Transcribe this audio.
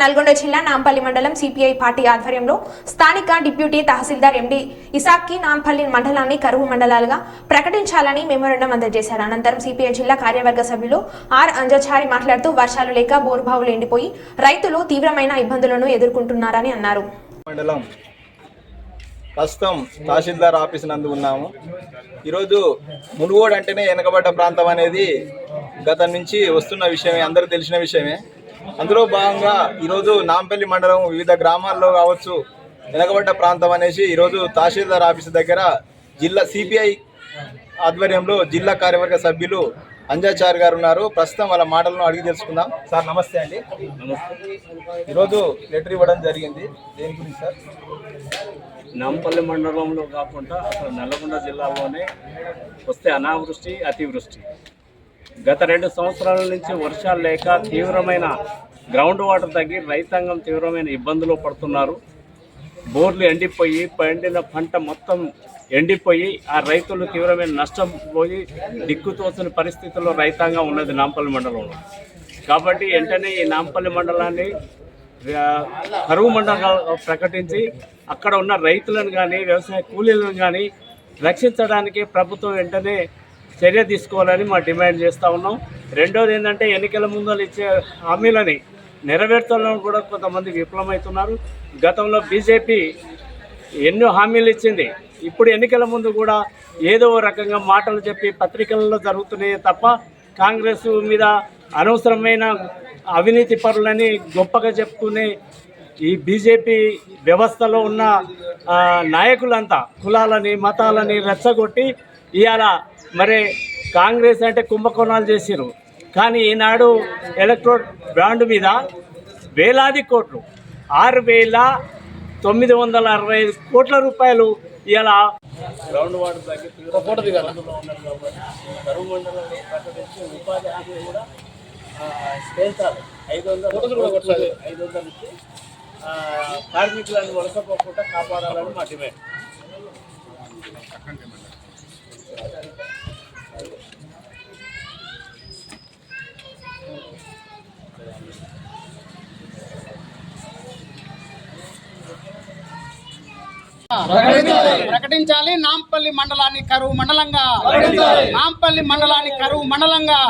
నల్గొండ జిల్లా నాంపల్లి మండలం CPI party ఆధ్వర్యంలో స్థానిక డిప్యూటీ తహసీల్దార్ ఎండి ఇసాక్కి నాంపల్లి మండలాన్ని కరువు మండలాలుగా ప్రకటించాలని మెమోరండం అందజేశారు. అనంతరం సిపిఐ జిల్లా కార్యవర్గ సభ్యులు ఆర్ అంజచారి మాట్లాడుతూ వర్షాలు లేక బోరుబావులు ఎండిపోయి రైతులు తీవ్రమైన ఇబ్బందులను ఎదుర్కొంటున్నారని అన్నారు. మండలం ప్రస్తుతం తహసీల్దార్ ఆఫీస్ నందు ఉన్నాము. ఈరోజు మునుగోడు అంటేనే వెనకబడ్డ ప్రాంతం అనేది గత నుంచి వస్తున్న విషయమే అందరూ తెలిసిన విషయమే. అందులో భాగంగా ఈరోజు నాంపల్లి మండలం వివిధ గ్రామాల్లో కావచ్చు వెనకబడ్డ ప్రాంతం అనేసి ఈరోజు తహసీల్దార్ ఆఫీస్ దగ్గర జిల్లా సిపిఐ ఆధ్వర్యంలో జిల్లా కార్యవర్గ సభ్యులు అంజాచార్ గారు ఉన్నారు. ప్రస్తుతం వాళ్ళ మాటలను అడిగి తెలుసుకుందాం. సార్ నమస్తే అండి. ఈరోజు లెటర్ ఇవ్వడం జరిగింది. దేని గురించి సార్? నాంపల్లి మండలంలో కాకుండా అసలు నల్లగొండ జిల్లాలోనే వస్తే అనావృష్టి అతివృష్టి. గత రెండు సంవత్సరాల నుంచి వర్షాలు లేక తీవ్రమైన గ్రౌండ్ వాటర్ తగ్గి రైతాంగం తీవ్రమైన ఇబ్బందులు పడుతున్నారు. బోర్లు ఎండిపోయి పండిన పంట మొత్తం ఎండిపోయి ఆ రైతులు తీవ్రమైన నష్టం పోయి దిక్కుతోసిన పరిస్థితుల్లో రైతాంగం ఉన్నది నాంపల్లి మండలంలో. కాబట్టి వెంటనే ఈ నాంపల్లి మండలాన్ని కరువు మండలంగా ప్రకటించి అక్కడ ఉన్న రైతులను కానీ వ్యవసాయ కూలీలను కానీ రక్షించడానికి ప్రభుత్వం వెంటనే చర్య తీసుకోవాలని మా డిమాండ్ చేస్తూ ఉన్నాం. రెండోది ఏంటంటే ఎన్నికల ముందు ఇచ్చే హామీలని నెరవేర్చాలని కూడా కొంతమంది విఫలమవుతున్నారు గతంలో బీజేపీ ఎన్నో హామీలు ఇచ్చింది. ఇప్పుడు ఎన్నికల ముందు కూడా ఏదో రకంగా మాటలు చెప్పి పత్రికలలో జరుగుతున్నాయి తప్ప కాంగ్రెస్ మీద అనవసరమైన అవినీతి పరులని గొప్పగా చెప్పుకునే ఈ బీజేపీ వ్యవస్థలో ఉన్న నాయకులంతా కులాలని మతాలని రెచ్చగొట్టి ఇవాళ మరి కాంగ్రెస్ అంటే కుంభకోణాలు చేసిరు కానీ ఈనాడు ఎలక్ట్రోడ్ బ్రాండ్ మీద వేలాది కోట్లు ఆరు వేల తొమ్మిది వందల అరవై ఐదు కోట్ల రూపాయలు ఇలా గ్రౌండ్ వాటర్ తగ్గి కరువు ప్రకటించి ఉపాధి హామీ కూడా ఐదు ఐదు వందల నుంచి కార్మికులను వలసపోకుండా కాపాడాలని మా డిమాండ్. ప్రకటించాలి. నాంపల్లి మండలాన్ని కరువు మండలంగా. నాంపల్లి మండలాన్ని కరువు మండలంగా.